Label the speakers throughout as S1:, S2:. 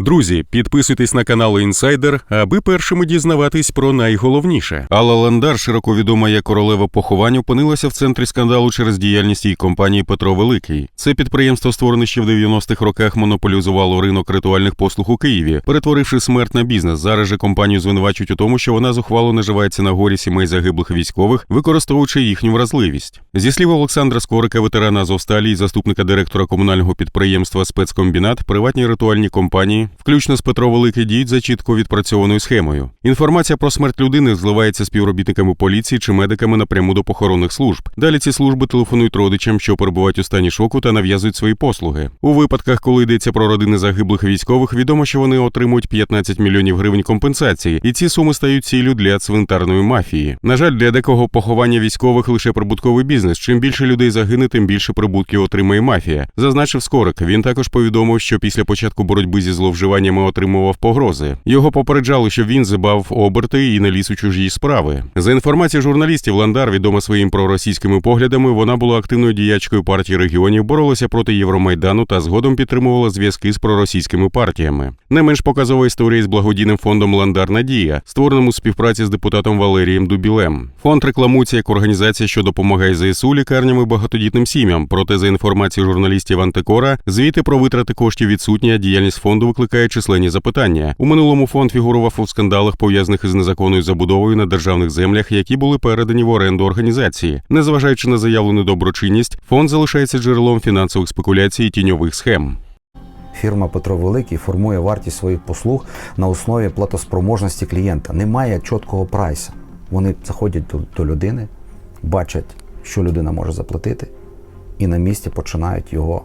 S1: Друзі, підписуйтесь на канал Інсайдер, аби першими дізнаватись про найголовніше. Алла Ландар, широко відома як королева поховань, опинилася в центрі скандалу через діяльність її компанії Петро Великий. Це підприємство, створене ще в 90-х роках, монополізувало ринок ритуальних послуг у Києві, перетворивши смерть на бізнес. Зараз же компанію звинувачують у тому, що вона зухвало наживається на горі сімей загиблих військових, використовуючи їхню вразливість. Зі слів Олександра Скорика, ветерана Азовсталі і заступника директора комунального підприємства Спецкомбінат, приватні ритуальні компанії, включно з Петро Великий, діють за чітко відпрацьованою схемою. Інформація про смерть людини зливається співробітниками поліції чи медиками напряму до похоронних служб. Далі ці служби телефонують родичам, що перебувають у стані шоку та нав'язують свої послуги. У випадках, коли йдеться про родини загиблих військових, відомо, що вони отримують 15 мільйонів гривень компенсації, і ці суми стають ціллю для цвинтарної мафії. На жаль, для декого поховання військових лише прибутковий бізнес. Чим більше людей загине, тим більше прибутків отримає мафія. Зазначив Скорик. Він також повідомив, що після початку боротьби зі зловживаннями отримував погрози. Його попереджали, що він зибав оберти і не ліз у чужі справи. За інформацією журналістів, Ландар, відома своїм проросійськими поглядами, вона була активною діячкою партії регіонів, боролася проти Євромайдану та згодом підтримувала зв'язки з проросійськими партіями. Не менш показова історія з благодійним фондом Ландар Надія, створеним у співпраці з депутатом Валерієм Дубілем. Фонд рекламується як організація, що допомагає ЗСУ лікарням і багатодітним сім'ям. Проте, за інформацією журналістів Антикора, звіти про витрати коштів відсутні, а діяльність фонду викликає численні запитання. У минулому фонд фігурував у скандалах, пов'язаних із незаконною забудовою на державних землях, які були передані в оренду організації. Незважаючи на заявлену доброчинність, фонд залишається джерелом фінансових спекуляцій і тіньових схем.
S2: Фірма Петро Великий формує вартість своїх послуг на основі платоспроможності клієнта. Немає чіткого прайса. Вони заходять до, до людини, бачать, що людина може заплатити, і на місці починають його.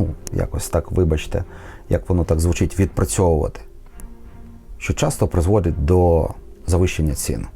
S2: Ну, якось так, вибачте, як воно так звучить, відпрацьовувати, що часто призводить до завищення цін.